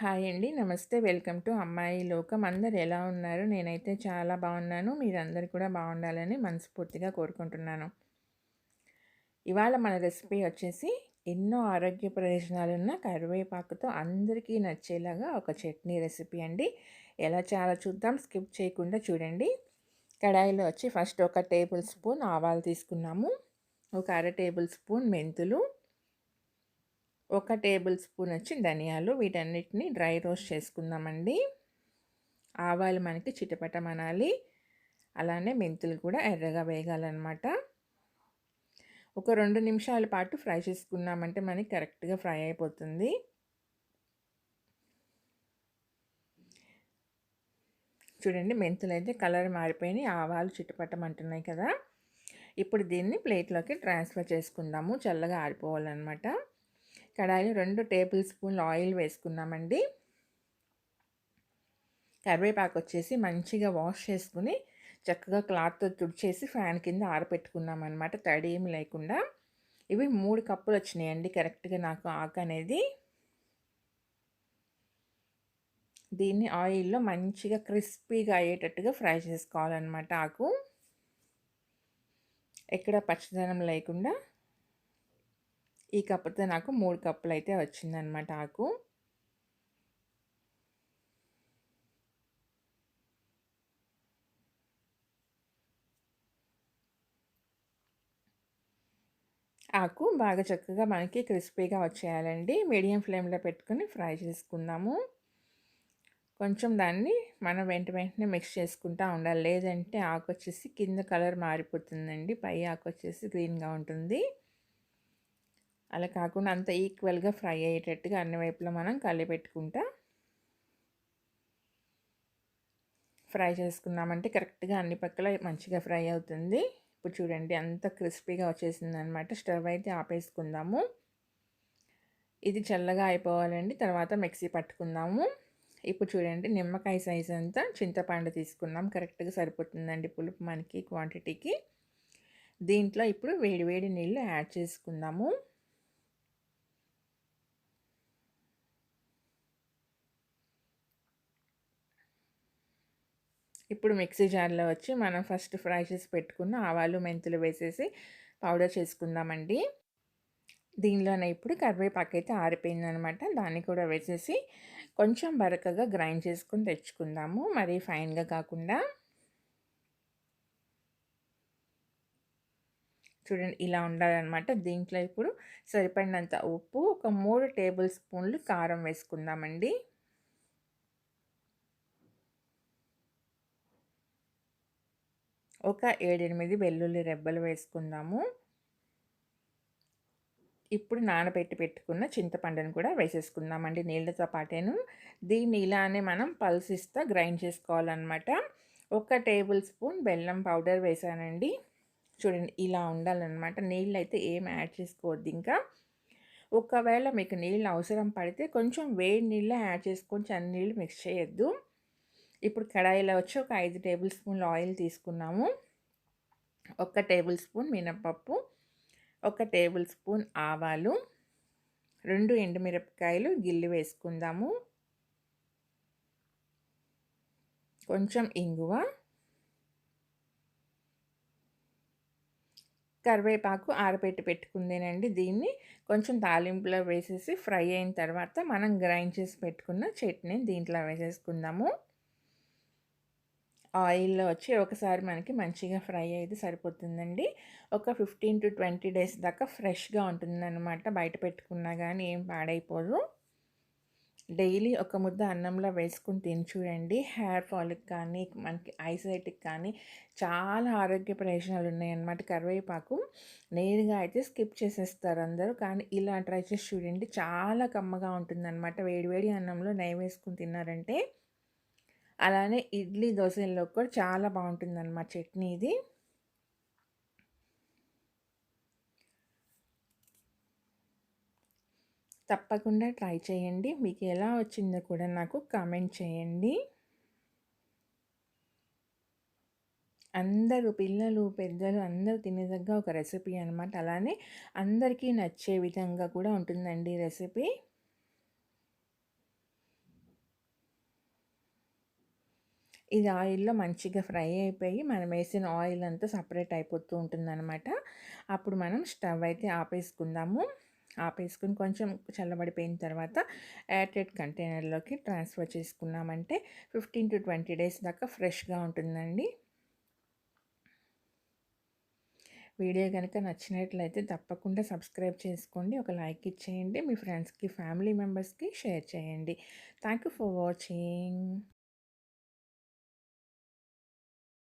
Hi అండి. నమస్తే. Welcome to అమ్మాయి లోకం. అందరు ఎలా ఉన్నారు? నేనైతే చాలా బాగున్నాను. మీరందరు కూడా బాగుండాలని మనస్ఫూర్తిగా కోరుకుంటున్నాను. ఇవాళ మన రెసిపీ వచ్చేసి ఎన్నో ఆరోగ్య ప్రయోజనాలున్న కరివేపాకుతో అందరికీ నచ్చేలాగా ఒక చట్నీ రెసిపీ అండి. ఎలా చాలా చూద్దాం. స్కిప్ చేయకుండా చూడండి. కడాయిలో వచ్చి ఫస్ట్ ఒక టేబుల్ స్పూన్ ఆవాలు తీసుకున్నాము. ఒక అర టేబుల్ స్పూన్ మెంతులు. ఒక టేబుల్ స్పూన్ వచ్చి ధనియాలు వీటన్నిటిని డ్రై రోస్ట్ చేసుకుందామండి. ఆవాలు మనకి చిటపటమనాలి. అలానే మెంతులు కూడా ఎర్రగా వేగాలన్నమాట. ఒక రెండు నిమిషాల పాటు ఫ్రై చేసుకున్నామంటే మనకి కరెక్ట్గా ఫ్రై అయిపోతుంది. చూడండి మెంతులు అయితే కలర్ మారిపోయినాయి. ఆవాలు చిట్టుపట్టమంటున్నాయి కదా. ఇప్పుడు దీన్ని ప్లేట్లోకి ట్రాన్స్ఫర్ చేసుకుందాము. చల్లగా ఆరిపోవాలన్నమాట. కడాయిలో రెండు టేబుల్ స్పూన్లు ఆయిల్ వేసుకున్నామండి. కరివేపాకు వచ్చేసి మంచిగా వాష్ చేసుకుని చక్కగా క్లాత్తో తుడిచేసి ఫ్యాన్ కింద ఆరపెట్టుకున్నాం అనమాట తడి ఏమి లేకుండా. ఇవి మూడు కప్పులు వచ్చినాయండి కరెక్ట్గా నాకు ఆకు అనేది. దీన్ని ఆయిల్లో మంచిగా క్రిస్పీగా అయ్యేటట్టుగా ఫ్రై చేసుకోవాలన్నమాట ఆకు. ఎక్కడ పచ్చదనం లేకుండా. ఈ కప్పుతో నాకు మూడు కప్పులు అయితే వచ్చిందనమాట ఆకు. ఆకు బాగా చక్కగా మనకి క్రిస్పీగా వచ్చేయాలండి. మీడియం ఫ్లేమ్లో పెట్టుకుని ఫ్రై చేసుకుందాము. కొంచెం దాన్ని మనం వెంట వెంటనే మిక్స్ చేసుకుంటూ ఉండాలి. లేదంటే ఆకు వచ్చేసి కింద కలర్ మారిపోతుందండి. పై ఆకు వచ్చేసి గ్రీన్గా ఉంటుంది. అలా కాకుండా అంత ఈక్వల్గా ఫ్రై అయ్యేటట్టుగా అన్ని వైపులా మనం కలిపెట్టుకుంటా ఫ్రై చేసుకున్నామంటే కరెక్ట్గా అన్ని పక్కల మంచిగా ఫ్రై అవుతుంది. ఇప్పుడు చూడండి అంత క్రిస్పీగా వచ్చేసింది అనమాట స్టవ్ అయితే ఆపేసుకుందాము. ఇది చల్లగా అయిపోవాలండి. తర్వాత మిక్సీ పట్టుకుందాము. ఇప్పుడు చూడండి నిమ్మకాయ సైజ్ అంతా చింతపండు తీసుకుందాం. కరెక్ట్గా సరిపోతుందండి పులుపు మనకి క్వాంటిటీకి. దీంట్లో ఇప్పుడు వేడి వేడి నీళ్ళు యాడ్ చేసుకుందాము. ఇప్పుడు మిక్సీ జార్లో వచ్చి మనం ఫస్ట్ ఫ్రై చేసి పెట్టుకున్న ఆవాలు మెంతులు వేసేసి పౌడర్ చేసుకుందామండి. దీనిలోనే ఇప్పుడు కరివేపాకు అయితే ఆరిపోయిందనమాట. దాన్ని కూడా వేసేసి కొంచెం బరకగా గ్రైండ్ చేసుకుని తెచ్చుకుందాము. మరీ ఫైన్గా కాకుండా. చూడండి ఇలా ఉండాలన్నమాట దీంట్లో ఇప్పుడు సరిపడినంత ఉప్పు ఒక మూడు టేబుల్ స్పూన్లు కారం వేసుకుందామండి. ఒక ఏడెనిమిది వెల్లుల్లి రెబ్బలు వేసుకుందాము. ఇప్పుడు నానబెట్టి పెట్టుకున్న చింతపండును కూడా వేసేసుకుందామండి నీళ్ళతో పాటేను. దీన్ని ఇలానే మనం పల్సిస్తా గ్రైండ్ చేసుకోవాలన్నమాట. ఒక టేబుల్ స్పూన్ బెల్లం పౌడర్ వేసానండి. చూడండి ఇలా ఉండాలన్నమాట. నీళ్ళు అయితే ఏం యాడ్ చేసుకోవద్దు ఇంకా. ఒకవేళ మీకు నీళ్ళు అవసరం పడితే కొంచెం వేడి నీళ్ళు యాడ్ చేసుకొని అన్ని నీళ్ళు మిక్స్ చేయొద్దు. ఇప్పుడు కడాయిలో వచ్చి ఒక ఐదు టేబుల్ స్పూన్లు ఆయిల్ తీసుకున్నాము. ఒక టేబుల్ స్పూన్ మినపప్పు ఒక టేబుల్ స్పూన్ ఆవాలు రెండు ఎండుమిరపకాయలు గిల్లి వేసుకుందాము. కొంచెం ఇంగువ కరివేపాకు ఆరబెట్టి పెట్టుకుందేనండి దీన్ని. కొంచెం తాలింపులో వేసేసి ఫ్రై అయిన తర్వాత మనం గ్రైండ్ చేసి పెట్టుకున్న చట్నీ దీంట్లో వేసేసుకుందాము. ఆయిల్లో వచ్చి ఒకసారి మనకి మంచిగా ఫ్రై అయితే సరిపోతుందండి. ఒక ఫిఫ్టీన్ టు ట్వంటీ డేస్ దాకా ఫ్రెష్గా ఉంటుందన్నమాట. బయట పెట్టుకున్నా కానీ ఏం పాడైపోదు. డైలీ ఒక ముద్ద అన్నంలో వేసుకుని తిని చూడండి. హెయిర్ ఫాల్కి కానీ మనకి ఐసైట్కి కానీ చాలా ఆరోగ్య ప్రయోజనాలు ఉన్నాయన్నమాట కరివేపాకు. నేరుగా అయితే స్కిప్ చేసేస్తారు అందరూ. కానీ ఇలా ట్రై చేసి చూడండి. చాలా కమ్మగా ఉంటుందన్నమాట. వేడివేడి అన్నంలో నెయ్యి వేసుకుని తిన్నారంటే అలానే ఇడ్లీ దోశల్లో కూడా చాలా బాగుంటుందన్నమాట చట్నీ ఇది. తప్పకుండా ట్రై చేయండి. మీకు ఎలా వచ్చిందో కూడా నాకు కామెంట్ చేయండి. అందరూ పిల్లలు పెద్దలు అందరూ తినేదగ్గ ఒక రెసిపీ అనమాట అలానే అందరికీ నచ్చే విధంగా కూడా ఉంటుందండి రెసిపీ. ఇది ఆయిల్‌లో మంచిగా ఫ్రై అయిపోయి మనం వేసిన ఆయిల్ అంతా సపరేట్ అయిపోతూ ఉంటుందన్నమాట అప్పుడు మనం స్టవ్ అయితే ఆపేసుకుందాము. ఆపేసుకుని కొంచెం చల్లబడిపోయిన తర్వాత ఎయిర్టెడ్ కంటైనర్‌లోకి ట్రాన్స్‌ఫర్ చేసుకున్నామంటే 15-20 డేస్ దాకా ఫ్రెష్‌గా ఉంటుందండి. వీడియో కనుక నచ్చినట్లయితే తప్పకుండా సబ్స్క్రైబ్ చేసుకోండి. ఒక లైక్ ఇచ్చేయండి. మీ ఫ్రెండ్స్‌కి, ఫ్యామిలీ మెంబర్స్‌కి షేర్ చేయండి. Thank you for watching.